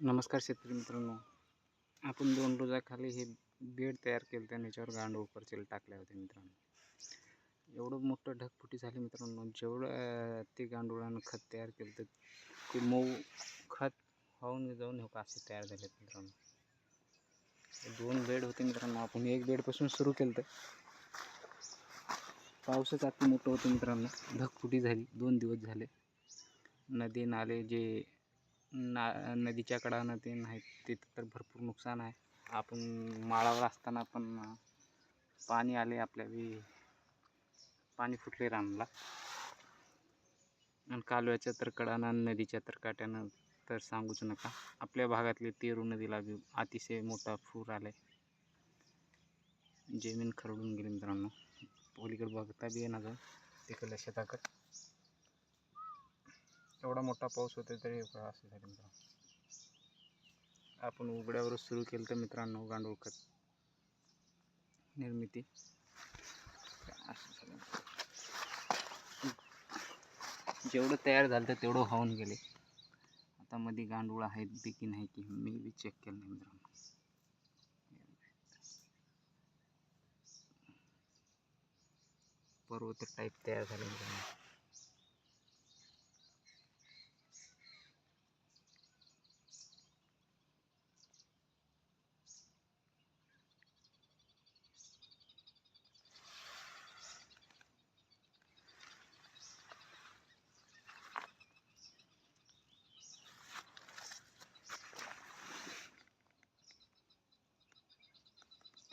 नमस्कार शेतकरी मित्रांनो. आपण दोन रोजाखाली हे बेड तयार केलं त्याने याच्यावर गांडूळ परचेल टाकल्या होत्या मित्रांनो. एवढं मोठं ढगफुटी झाली मित्रांनो. जेवढं ते गांडुळानं खत तयार केलं तर ते मऊ खत वाहून जाऊन हे का असे तयार झाले मित्रांनो. दोन बेड होते मित्रांनो. आपण एक बेडपासून सुरू केलं तर पावसाच आता मोठं होतं मित्रांनो. ढगफुटी झाली. दोन दिवस झाले. नदी नाले जे ना नदीच्या कडानं ते नाही तिथं तर भरपूर नुकसान आहे. आपण माळावर असताना पण पाणी आले आपल्या बी पाणी फुटले रानला. आणि कालव्याच्या तर कडानं नदीच्या तर काट्यानं तर सांगूच नका. आपल्या भागातले तेरू नदीला बी अतिशय मोठा पूर आला आहे जमीन खरडून गेली मित्रांनो. पलीकडे बघता बी येणार तिकडल्या शेताकडे. एवढा मोठा पाऊस होते तरी असं झाले मित्रांनो. आपण उघड्यावरच सुरू केलं तर मित्रांनो गांडूळ खत निर्मिती. असं झालं. जेवढं तयार झालं तर तेवढं वाहून गेले. आता मध्ये गांडूळ आहेत बी की नाही की मी बी चेक केलं नाही मित्रांनो. पर्वत टाईप तयार झाले मित्रांनो.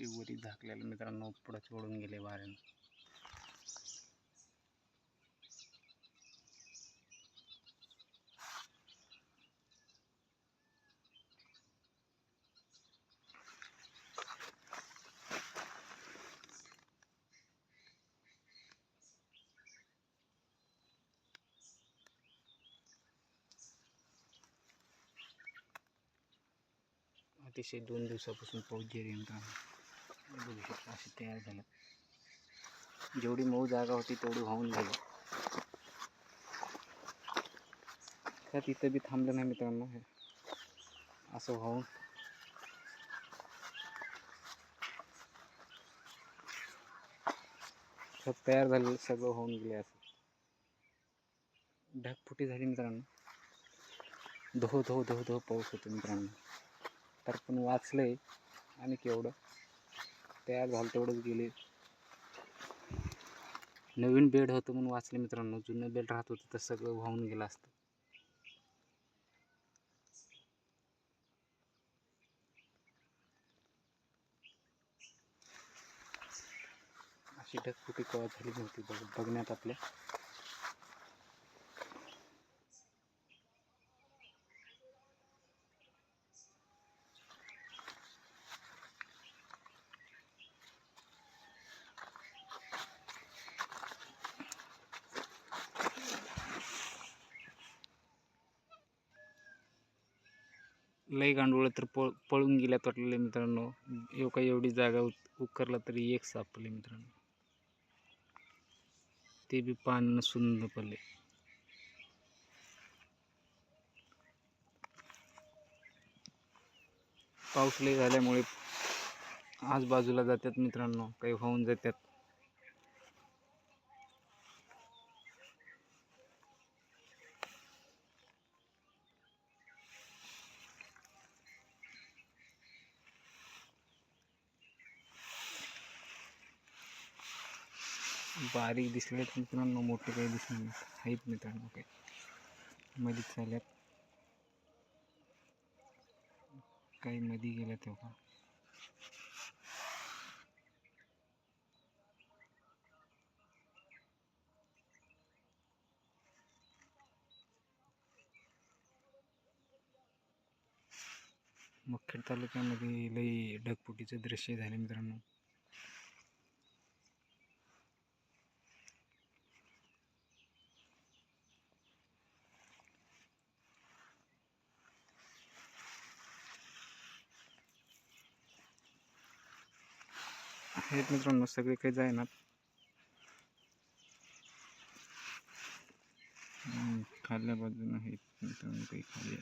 ते वरी झाकलेलं मित्रांनो पुढं सोडून गेले वाऱ्यानं अतिशय दोन दिवसापासून पाऊस जे बघू शकता असे तयार झालं. जेवढी मऊ जागा होती तेवढी वाहून गेली. त्यात तिथं बी थांबलं नाही मित्रांनो हे. असं वाहून. खत तयार झालेलं सगळं होऊन गेले असं. ढगफुटी झाली मित्रांनो. धो धो धो धो पाऊस होतो मित्रांनो. तर पण वाचलंय आणि केवढं? तयार झालं तेवढंच गेले. नवीन बेड होतं म्हणून वाचले मित्रांनो. जुनं बेड राहत होतं तर सगळं वाहून गेलं असतं. अशी ढगफुटी कवा झाली नव्हती बघ बघण्यात आपल्या. लय गांडूळ तर पळ पळून गेल्या वाटलेले मित्रांनो. एव एवढी जागा उत- उकरला तरी एक सापडले मित्रांनो. ते बी पाण्यानं सुंदर पडले. पाऊस लय झाल्यामुळे आजबाजूला जातात मित्रांनो. काही होऊन जातात बारीक दिसले मित्रांनो मोठे काही दिसले नाहीत. आहेत मित्रांनो काही. मध्ये चालल्यात. काही मध्ये गेल्या तेव्हा मुखेड तालुक्यामध्ये लई ढगफुटीचं दृश्य झाले मित्रांनो. आहेत मित्रांनो सगळे काही जायनात खाल्ल्या बाजूनं आहेत मित्रांनो काही खाली